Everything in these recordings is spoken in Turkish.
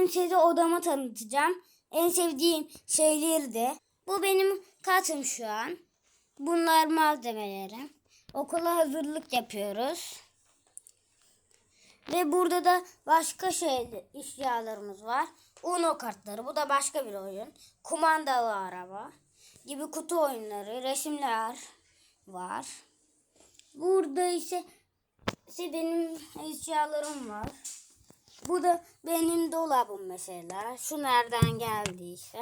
bugün size odamı tanıtacağım. En sevdiğim şeyleri de. Bu benim katım şu an. Bunlar malzemelerim. Okula hazırlık yapıyoruz. Ve burada da başka şey eşyalarımız var. Uno kartları. Bu da başka bir oyun. Kumandalı araba gibi kutu oyunları, resimler var. Burada ise, ise benim eşyalarım var. Bu da benim dolabım mesela. Şu nereden geldiyse.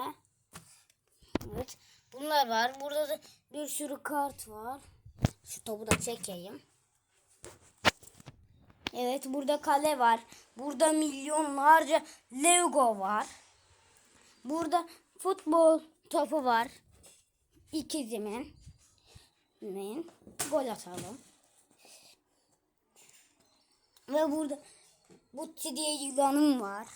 Evet. Bunlar var. Burada da bir sürü kart var. Şu topu da çekeyim. Evet burada kale var. Burada milyonlarca Lego var. Burada futbol topu var. İkizimin. Min. Gol atalım. Ve burada Butçi diye yılanım var.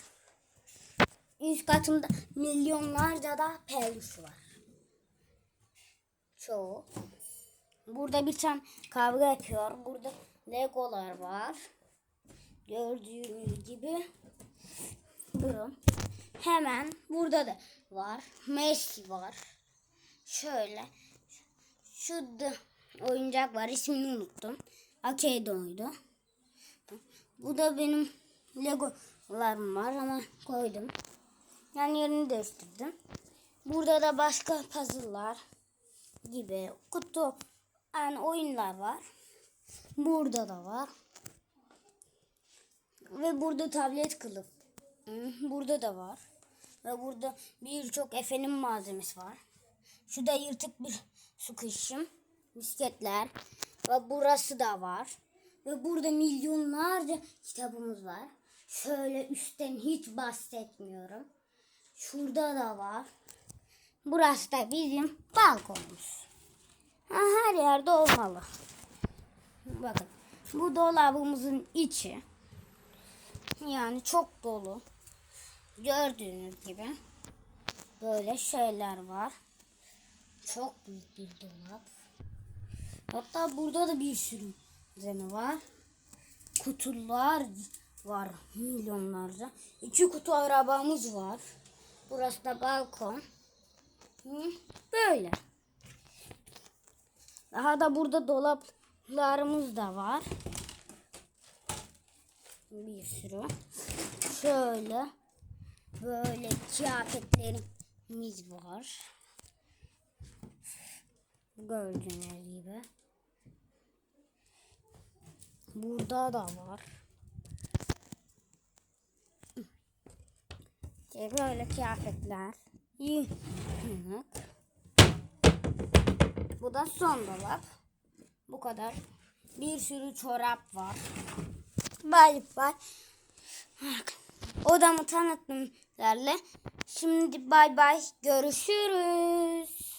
Üst katımda milyonlarca da peluş var. Çoğu. Burada bir tane kavga yapıyor. Burada legolar var. Gördüğünüz gibi. Durun. Hemen burada da var. Messi var. Şöyle. Şurada oyuncak var. İsmini unuttum. Arcade oydu. Bu da benim legolarım var ama koydum. Yani yerini değiştirdim. Burada da başka puzzle'lar gibi kutu yani oyunlar var. Burada da var. Ve burada tablet kılıf. Burada da var. Ve burada birçok efendim malzemesi var. Şurada yırtık bir su kışım. Misketler. Ve burası da var. Ve burada milyonlarca kitabımız var. Şöyle üstten hiç bahsetmiyorum. Şurada da var. Burası da bizim balkonumuz. Her yerde olmalı. Bakın bu dolabımızın içi. Yani çok dolu. Gördüğünüz gibi böyle şeyler var. Çok büyük bir dolap. Hatta burada da bir sürü malzeme var. Kutular var milyonlarca. İki kutu arabamız var. Burası da balkon. Böyle. Daha da burada dolaplarımız da var. Bir sürü. Şöyle. Böyle kıyafetlerimiz var. Gördüğünüz gibi. Burada da var. İşte böyle kıyafetler. Bu da son dolap. Bu kadar. Bir sürü çorap var. Bay bay. Odamı tanıttım sizlerle. Şimdi bay bay. Görüşürüz.